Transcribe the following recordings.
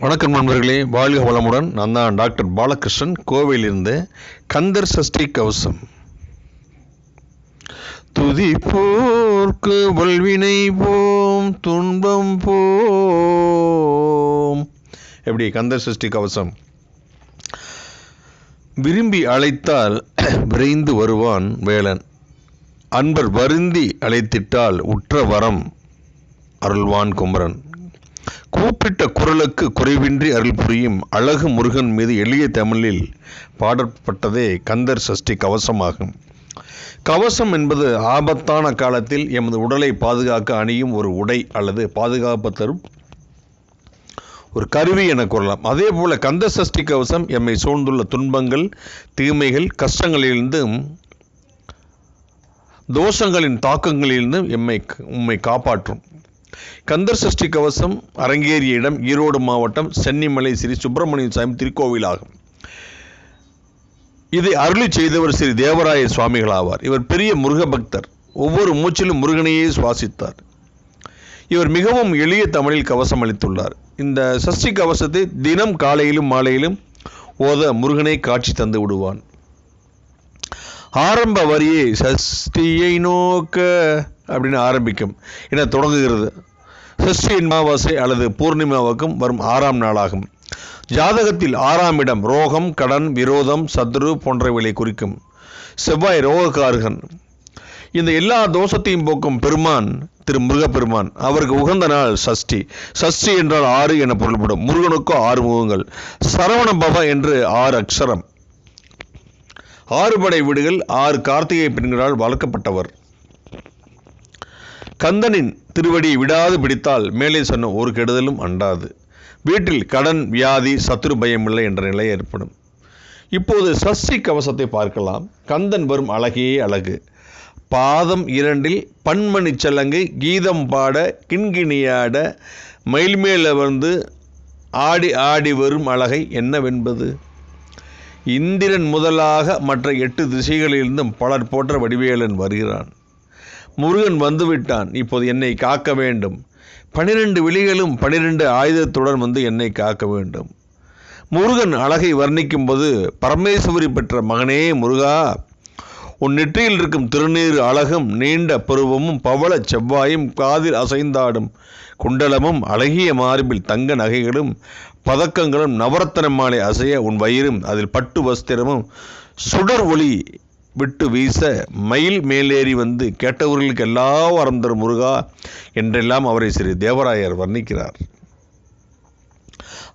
வணக்கம் நண்பர்களே வாழ்க வளமுடன். நான் தான் டாக்டர் பாலகிருஷ்ணன். கோவையிலிருந்து கந்தர் சஷ்டி கவசம். துதி போர்க்கு வல்வினை போம் துன்பம் போம். எப்படி? கந்தர் சஷ்டி கவசம். விரும்பி அழைத்தால் விரைந்து வருவான் வேலன். அன்பர் வருந்தி அழைத்திட்டால் உற்ற வரம் அருள்வான் குமரன். கூப்பிட்ட குரலுக்கு குறைவின்றி அருள் புரியும் அழகு முருகன் மீது எளிய தமிழில் பாடப்பட்டதே கந்தர் சஷ்டி கவசமாகும். கவசம் என்பது ஆபத்தான காலத்தில் எமது உடலை பாதுகாக்க அணியும் ஒரு உடை அல்லது பாதுகாப்பு தரும் ஒரு கருவி என கூறலாம். அதே போல கந்த சஷ்டி கவசம் எம்மை சூழ்ந்துள்ள துன்பங்கள் தீமைகள் கஷ்டங்களிலிருந்தும் தோஷங்களின் தாக்கங்களிலிருந்தும் எம்மை உம்மை காப்பாற்றும். கந்தர் சஷ்டி கவசம் அரங்கேறிய இடம் ஈரோடு மாவட்டம் சென்னிமலை ஸ்ரீ சுப்பிரமணிய சாமி திருக்கோவிலாகும். இதை அருளி செய்தவர் ஸ்ரீ தேவராய சுவாமிகள் ஆவார் இவர் பெரிய முருக பக்தர். ஒவ்வொரு மூச்சிலும் முருகனையே சுவாசித்தார். இவர் மிகவும் எளிய தமிழில் கவசம் அளித்துள்ளார். இந்த சஷ்டி கவசத்தை தினம் காலையிலும் மாலையிலும் ஓத முருகனை காட்சி தந்து விடுவான். ஆரம்ப வரியை சஷ்டியை நோக்க அப்படின்னு ஆரம்பிக்கும். என தொடங்குகிறது? சஷ்டியின் மாவாசை அல்லது பூர்ணிமாவுக்கும் வரும் ஆறாம் நாளாகும். ஜாதகத்தில் ஆறாம் இடம் ரோகம் கடன் விரோதம் சத்ரு போன்றவைகளை குறிக்கும். செவ்வாய் ரோகக்காரகன். இந்த எல்லா தோஷத்தையும் போக்கும் பெருமான் திரு முருகப்பெருமான் அவருக்கு உகந்த நாள் சஷ்டி சஷ்டி என்றால் ஆறு என பொருள்படும். முருகனுக்கோ ஆறு முகங்கள். சரவண பவ என்று ஆறு அக்ஷரம். ஆறு படை வீடுகள் ஆறு கார்த்திகை பெண்களால் வளர்க்கப்பட்டவர். கந்தனின் திருவடியை விடாது பிடித்தால் மேலே சொன்ன ஒரு கெடுதலும் அண்டாது. வீட்டில் கடன் வியாதி சத்துரு பயமில்லை என்ற நிலை ஏற்படும். இப்போது சஷ்டி கவசத்தை பார்க்கலாம். கந்தன் வரும் அழகே அழகு. பாதம் இரண்டில் பன்மணி சலங்கை கீதம் பாட கிண்கிணியாட மயில்மேல வந்து ஆடி ஆடி வரும் அழகை என்னவென்பது? இந்திரன் முதலாக மற்ற எட்டு திசைகளிலிருந்தும் பலர் போற்ற வடிவேலன் வருகிறான். முருகன் வந்துவிட்டான். இப்போது என்னை காக்க வேண்டும். பனிரெண்டு விழிகளும் பனிரெண்டு ஆயுதத்துடன் வந்து என்னை காக்க வேண்டும். முருகன் அழகை வர்ணிக்கும் போது பரமேஸ்வரி பெற்ற மகனே முருகா உன் நெற்றியில் இருக்கும் திருநீர் அழகும் நீண்ட பருவமும் பவள செவ்வாயும் காதில் அசைந்தாடும் குண்டலமும் அழகிய மார்பில் தங்க நகைகளும் பதக்கங்களும் நவரத்தன மாலை அசைய உன் வயிறும் அதில் பட்டு வஸ்திரமும் சுடர் ஒளி விட்டு வீச மயில் மேலேறி வந்து கேட்டவர்களுக்கு எல்லா வரம் தரும் முருகா என்றெல்லாம் அவரை ஸ்ரீ தேவராயர் வர்ணிக்கிறார்.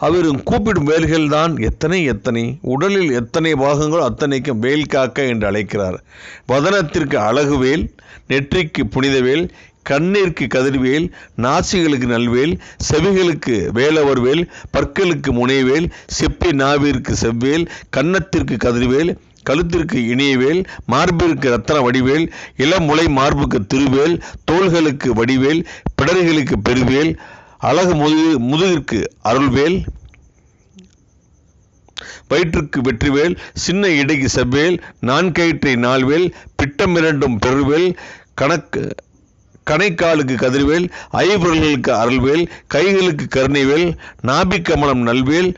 அவரும் கூப்பிடும் வேல்கள் தான் எத்தனை எத்தனை உடலில் எத்தனை பாகங்களோ அத்தனைக்கும் வேல் காக்க என்று அழைக்கிறார். வதனத்திற்கு அழகு வேல் நெற்றிக்கு புனித வேல் கண்ணிற்கு கதிர்வேல் நாசிகளுக்கு நல்வேல் செவிகளுக்கு வேலவர் வேல் பற்களுக்கு முனைவேல் செப்பி நாவிற்கு செவ்வேல் கன்னத்திற்கு கதிர்வேல் கழுத்திற்கு இணையவேல் மார்பிற்கு ரத்தன வடிவேல் இளமுலை மார்புக்கு திருவேல் தோள்களுக்கு வடிவேல் பிடரிகளுக்கு பெருவேல் அழகு முதுகு முதுகிற்கு அருள்வேல் வயிற்றுக்கு வெற்றிவேல் சின்ன இடைக்கு செவ்வேல் நான்கயிற்றை நால்வேல் பிட்டமிரண்டும் பெருவேல் கணக்கு கணைக்காலுக்கு கதிர்வேல் ஐவிரல்களுக்கு அருள்வேல் கைகளுக்கு கருணைவேல் நாபிக்கமலம் நல்வேல்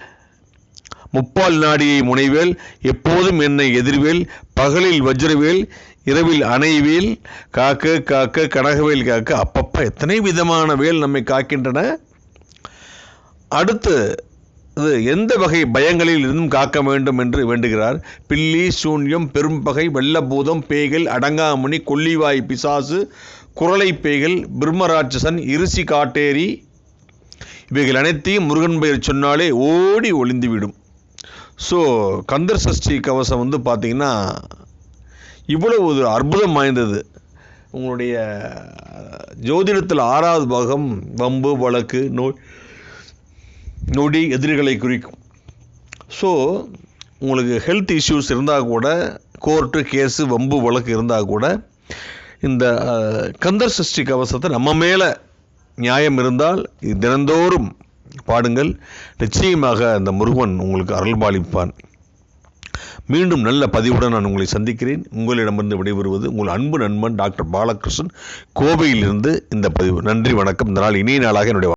முப்பால் நாடியை முனைவேல் எப்போதும் என்னை எதிர்வேல் பகலில் வஜ்ரவேல் இரவில் அணைவேல் காக்க காக்க கனகவேல் காக்க அப்பப்போ எத்தனை விதமான வேல் நம்மை காக்கின்றன? அடுத்து இது எந்த வகை பயங்களில் இருந்தும் காக்க வேண்டும் என்று வேண்டுகிறார். பில்லி சூன்யம் பெரும்பகை வெள்ளபூதம் பேய்கள் அடங்காமுனி கொல்லிவாய் பிசாசு குரலை பேய்கள் பிரம்மராட்சசன் இருசி காட்டேரி இவைகள் அனைத்தையும் முருகன் பெயர் சொன்னாலே ஓடி ஒளிந்துவிடும். ஸோ கந்தர் சஷ்டி கவசம் வந்து பார்த்திங்கன்னா இவ்வளோ ஒரு அற்புதம் வாய்ந்தது. உங்களுடைய ஜோதிடத்தில் ஆறாவது பாகம் வம்பு வழக்கு நோய் நொடி எதிரிகளை குறிக்கும். ஸோ உங்களுக்கு ஹெல்த் இஷ்யூஸ் இருந்தால் கூட கோர்ட்டு கேஸு வம்பு வழக்கு இருந்தால் கூட இந்த கந்தர் சஷ்டி கவசத்தை நம்ம மேலே நியாயம் இருந்தால் தினந்தோறும் பாடுங்கள். நிச்சயமாக அந்த முருகன் உங்களுக்கு அருள்பாலிப்பான். மீண்டும் நல்ல பதிவுடன் நான் உங்களை சந்திக்கிறேன். உங்களிடமிருந்து விடைபெறுவது உங்கள் அன்பு நண்பன் டாக்டர் பாலகிருஷ்ணன் கோவையிலிருந்து இந்த பதிவு. நன்றி வணக்கம். இந்த நாள் இனிய நாளாக என்னுடைய